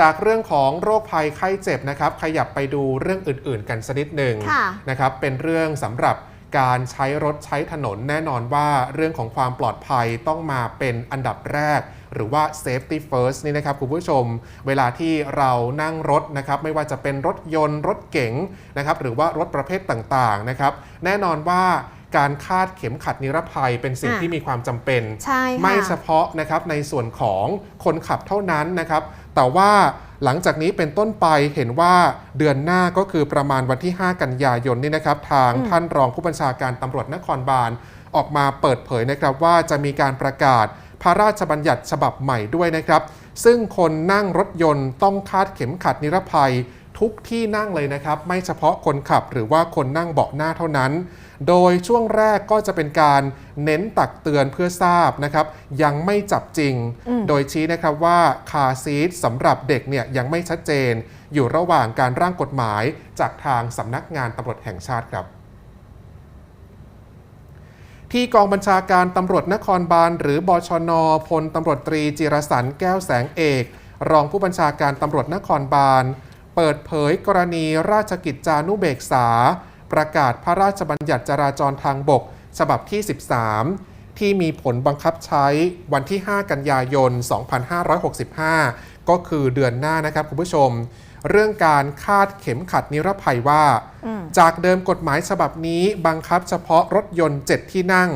จากเรื่องของโรคภัยไข้เจ็บนะครับ ขยับไปดูเรื่องอื่น ๆ กันสักนิดหนึ่งค่ะนะครับ เป็นเรื่องสำหรับการใช้รถใช้ถนนแน่นอนว่าเรื่องของความปลอดภัยต้องมาเป็นอันดับแรก หรือว่า safety first นี่นะครับคุณผู้ชม เวลาที่เรานั่งรถนะครับ ไม่ว่าจะเป็นรถยนต์รถเก๋งนะครับ หรือว่ารถประเภทต่างๆนะครับ แน่นอนว่าการคาดเข็มขัดนิรภัยเป็นสิ่งอะที่มีความจำเป็นใช่ค่ะไม่เฉพาะนะครับในส่วนของคนขับเท่านั้นนะครับ แต่ว่าหลังจากนี้เป็นต้นไปเห็นว่าเดือนหน้าก็คือประมาณวันที่ 5 กันยายนนี่นะครับ ทางอืมท่านรองผู้บัญชาการตำรวจนครบาล ออกมาเปิดเผยนะครับว่าจะมีการประกาศพระราชบัญญัติฉบับใหม่ด้วยนะครับ ซึ่งคนนั่งรถยนต์ต้องคาดเข็มขัดนิรภัย ทุกที่นั่งเลยนะครับ ไม่เฉพาะคนขับหรือว่าคนนั่งเบาะหน้าเท่านั้น โดยช่วงแรกก็จะเป็นการเน้นตักเตือนเพื่อทราบนะครับ ยังไม่จับจริงอืมโดยชี้นะครับว่าคาร์ซีทสำหรับเด็กเนี่ยยังไม่ชัดเจน อยู่ระหว่างการร่างกฎหมายจากทางสำนักงานตำรวจแห่งชาติครับที่กองบัญชาการตำรวจนครบาลหรือบชน พลตำรวจตรีจิรสันแก้วแสงเอก รองผู้บัญชาการตำรวจนครบาล เปิดเผยกรณีราชกิจจานุเบกษา ประกาศพระราชบัญญัติจราจรทางบก ฉบับที่ 13 ที่มีผลบังคับใช้วันที่ 5 กันยายน 2565 ก็คือเดือนหน้านะครับคุณผู้ชม เรื่องการคาดเข็มขัดนิรภัยว่าอืมจากเดิมกฎหมายฉบับนี้บังคับเฉพาะรถยนต์ 7 ที่นั่ง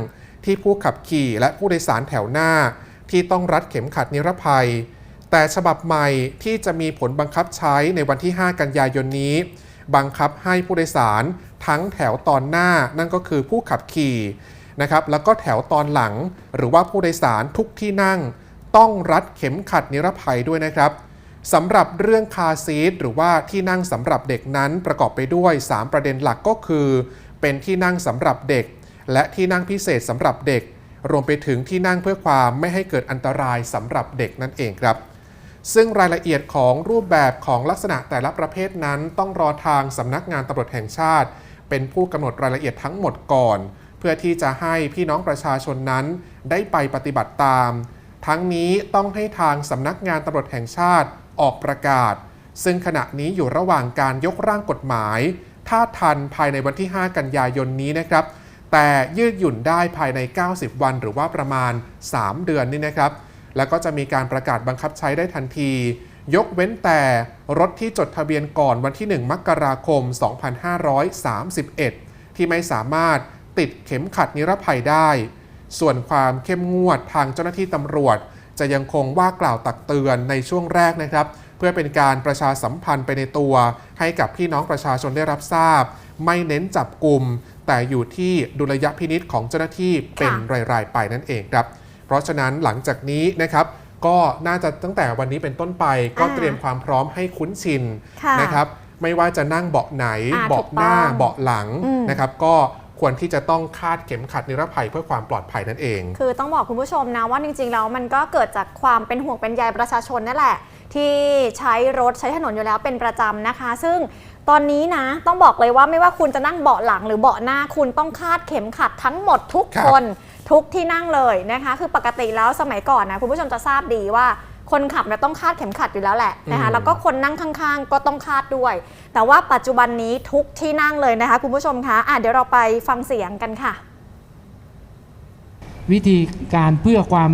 ที่ผู้ขับขี่และผู้โดยสารแถวหน้า ที่ต้องรัดเข็มขัดนิรภัย แต่ฉบับใหม่ที่จะมีผลบังคับใช้ในวันที่ 5 กันยายนนี้ บังคับให้ผู้โดยสารทั้งแถวตอนหน้านั่นก็คือผู้ขับขี่นะครับแล้วก็แถวตอนหลัง หรือว่าผู้โดยสารทุกที่นั่ง ต้องรัดเข็มขัดนิรภัยด้วยนะครับสำหรับเรื่องคาซีทหรือว่าที่นั่งสำหรับเด็กนั้นประกอบไปด้วย 3 ประเด็นหลักก็คือ เป็นที่นั่งสำหรับเด็ก และที่นั่งพิเศษสำหรับเด็ก รวมไปถึงที่นั่งเพื่อความไม่ให้เกิดอันตรายสำหรับเด็กนั่นเองครับ ซึ่งรายละเอียดของรูปแบบของลักษณะแต่ละประเภทนั้น ต้องรอทางสำนักงานตำรวจแห่งชาติ เป็นผู้กำหนดรายละเอียดทั้งหมดก่อน เพื่อที่จะให้พี่น้องประชาชนนั้นได้ไปปฏิบัติตาม ทั้งนี้ต้องให้ทางสำนักงานตำรวจแห่งชาติออกประกาศ ซึ่งขณะนี้อยู่ระหว่างการยกร่างกฎหมาย ถ้าทันภายในวันที่ 5 กันยายนนี้นะครับ แต่ยืดหยุ่นได้ภายใน 90 วัน หรือว่าประมาณ 3 เดือนนี่นะครับ แล้วก็จะมีการประกาศบังคับใช้ได้ทันที ยกเว้นแต่รถที่จดทะเบียนก่อนวันที่ 1 มกราคม 2531 ที่ไม่สามารถติดเข็มขัดนิรภัยได้ ส่วนความเข้มงวดทางเจ้าหน้าที่ตำรวจ จะยังคงว่ากล่าวตักเตือนในช่วงแรกนะครับ เพื่อเป็นการประชาสัมพันธ์ไปในตัว ให้กับพี่น้องประชาชนได้รับทราบ ไม่เน้นจับกลุ่มแต่อยู่ที่ดุลยพินิษของเจ้าหน้าที่เป็นรายๆไปนั่นเองครับ เพราะฉะนั้นหลังจากนี้นะครับก็น่าจะตั้งแต่วันนี้เป็นต้นไป ก็อ่าเตรียมความพร้อมให้คุ้นชินค่ะนะครับไม่ว่าจะนั่งเบาะไหนอ่าเบาะหน้าถูกต้องเบาะหลังอืมนะครับก็ควรที่จะต้องคาดเข็มขัดนิรภัยเพื่อความปลอดภัยนั่นเอง คือต้องบอกคุณผู้ชมนะว่าจริงๆแล้วมันก็เกิดจากความเป็นห่วงเป็นใยประชาชนนั่นแหละ ที่ใช้รถใช้ถนนอยู่แล้วเป็นประจำนะคะ ซึ่งตอนนี้นะต้องบอกเลยว่าไม่ว่าคุณจะนั่งเบาะหลังหรือเบาะหน้าคุณต้องคาดเข็มขัดทั้งหมดทุกครับคน ทุกที่นั่งเลยนะคะ คือปกติแล้วสมัยก่อนนะคุณผู้ชมจะทราบดีว่าคนขับเนี่ยต้องคาดเข็มขัดอยู่แล้วแหละนะคะอืมแล้วก็คนนั่งข้างๆ ก็ต้องคาดด้วย แต่ว่าปัจจุบันนี้ทุกที่นั่งเลยนะคะคุณผู้ชมคะอะเดี๋ยวเราไปฟังเสียงกันค่ะ วิธีการเพื่อความ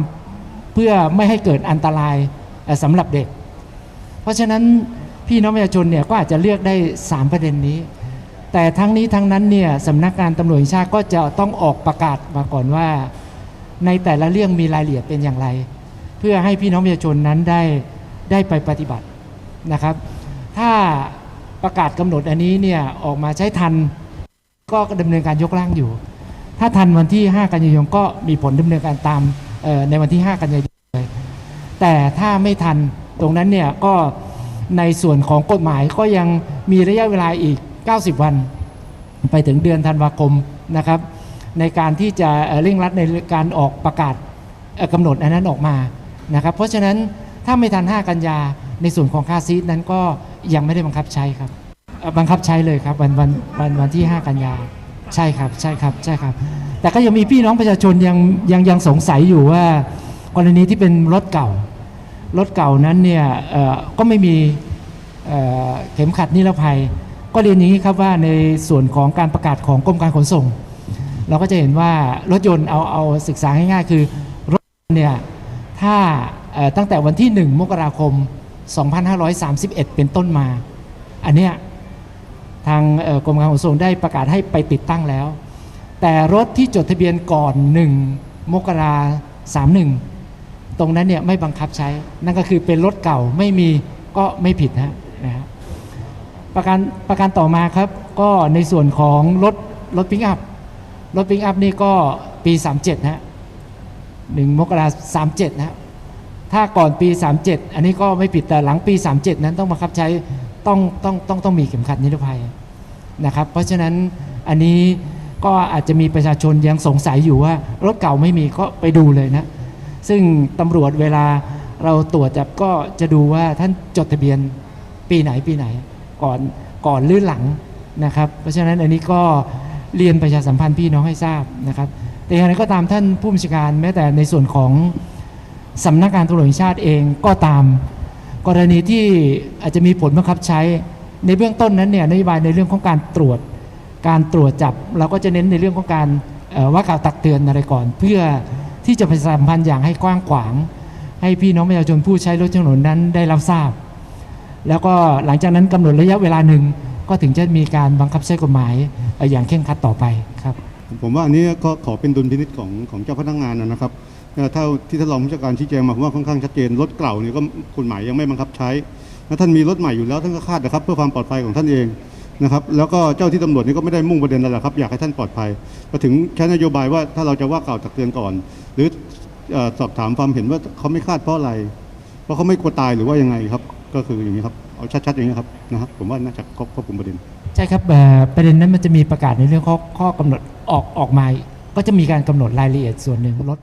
เพื่อไม่ให้เกิดอันตรายเอ่อสำหรับเด็ก เพราะฉะนั้นพี่น้องประชาชนเนี่ยก็อาจจะเลือกได้ 3 ประเด็นนี้ แต่ทั้งนี้ทั้งนั้นเนี่ยสำนักงานตำรวจแห่งชาติก็จะต้องออกประกาศมาก่อนว่า ในแต่ละเรื่องมีรายละเอียดเป็นอย่างไร เพื่อให้พี่น้องประชาชนนั้นได้ได้ไปปฏิบัตินะครับ ถ้าประกาศกำหนดอันนี้เนี่ยออกมาใช้ทันก็ดำเนินการยกร่างอยู่ ถ้าทันวันที่ 5 กันยายนก็มีผลดำเนินการตามในวันที่ 5 กันยายนเลยแต่ถ้าไม่ทันตรงนั้นเนี่ยก็ในส่วนของกฎหมายก็ยังมีระยะเวลาอีก 90 วัน ไปถึงเดือนธันวาคมนะครับ ในการที่จะเร่งรัดในการออกประกาศกำหนดอันนั้นออกมานะครับ เพราะฉะนั้นถ้าไม่ทัน 5 กันยาในส่วนของค่าซีทนั้นก็ยังไม่ได้บังคับใช้ครับ บังคับใช้เลยครับวันวันวันวันที่ 5 กันยาใช่ครับใช่ครับใช่ครับ แต่ก็ยังมีพี่น้องประชาชนยังยังยังสงสัยอยู่ว่ากรณีที่เป็นรถเก่ารถเก่านั้นเนี่ยก็ไม่มีเข็มขัดนิรภัย ก็เรียนอย่างนี้ครับว่าในส่วนของการประกาศของกรมการขนส่ง เราก็จะเห็นว่ารถยนต์เอาเอาศึกษาง่ายๆคือรถเนี่ยถ้าตั้งแต่วันที่ 1 มกราคม 2531 เป็นต้นมา อันเนี้ยทางกรมการขนส่งได้ประกาศให้ไปติดตั้งแล้ว แต่รถที่จดทะเบียนก่อน 1 มกราสามหนึ่งตรงนั้นเนี่ยไม่บังคับใช้ นั่นก็คือเป็นรถเก่าไม่มีก็ไม่ผิดนะนะครับ ประการประการต่อมาครับ ก็ในส่วนของรถรถปิกอัพรถปิกอัพนี่ก็ปี 37 นะฮะหนึ่งมกราสามเจ็ดนะฮะถ้าก่อนปี 37 อันนี้ก็ไม่ผิดแต่หลังปี 37 นั้นต้องบังคับใช้ต้องต้องต้องต้องมีเข็มขัดนิรภัยนะครับ เพราะฉะนั้นอันนี้ก็อาจจะมีประชาชนยังสงสัยอยู่ว่ารถเก่าไม่มีก็ไปดูเลยนะ ซึ่งตำรวจเวลาเราตรวจจับก็จะดูว่าท่านจดทะเบียนปีไหนปีไหน ก่อนก่อนหรือหลังนะครับ เพราะฉะนั้นอันนี้ก็เรียนประชาสัมพันธ์พี่น้องให้ทราบนะครับ แต่อย่างไรก็ตามท่านผู้บัญชาการแม้แต่ในส่วนของสำนักงานตำรวจแห่งชาติเองก็ตาม กรณีที่อาจจะมีผลบังคับใช้ในเบื้องต้นนั้นเนี่ยนโยบายในเรื่องของการตรวจ การตรวจจับ เราก็จะเน้นในเรื่องของการว่ากล่าวตักเตือนอะไรก่อน เพื่อที่จะประชาสัมพันธ์อย่างให้กว้างขวาง ให้พี่น้องประชาชนผู้ใช้รถถนนนั้นได้รับทราบ แล้วก็หลังจากนั้นกำหนดระยะเวลาหนึ่งก็ถึงจะมีการบังคับใช้กฎหมายอย่างเคร่งครัดต่อไปครับผมว่าอันนี้ก็ขอเป็นดุลพินิจของของเจ้าพนักงานนะครับเอ่อเท่าที่ท่านรองผู้จัดการชี้แจงมาผมว่าค่อนข้างชัดเจนรถเก่าเนี่ยก็กฎหมายยังไม่บังคับใช้แล้วท่านมีรถใหม่อยู่แล้วท่านก็คาดนะครับ เพื่อความปลอดภัยของท่านเองนะครับแล้วก็เจ้าที่ตำรวจนี่ก็ไม่ได้มุ่งประเด็นอะไรครับอยากให้ท่านปลอดภัยมาถึงใช้นโยบายว่าถ้าเราจะว่ากล่าวตักเตือนก่อน หรืออสอบถามความเห็นว่าเขาไม่คาดเพราะอะไร เพราะเขาไม่กลัวตายหรือว่ายังไงครับ ก็คืออย่างนี้ครับเอาชัดๆอย่างนี้ครับนะครับผมว่าน่าจะครอบคลุมประเด็นใช่ครับประเด็นนั้นมันจะมีประกาศในเรื่องข้อข้อกำหนดออกออกมาก็จะมีการกำหนดรายละเอียดส่วนหนึ่งลด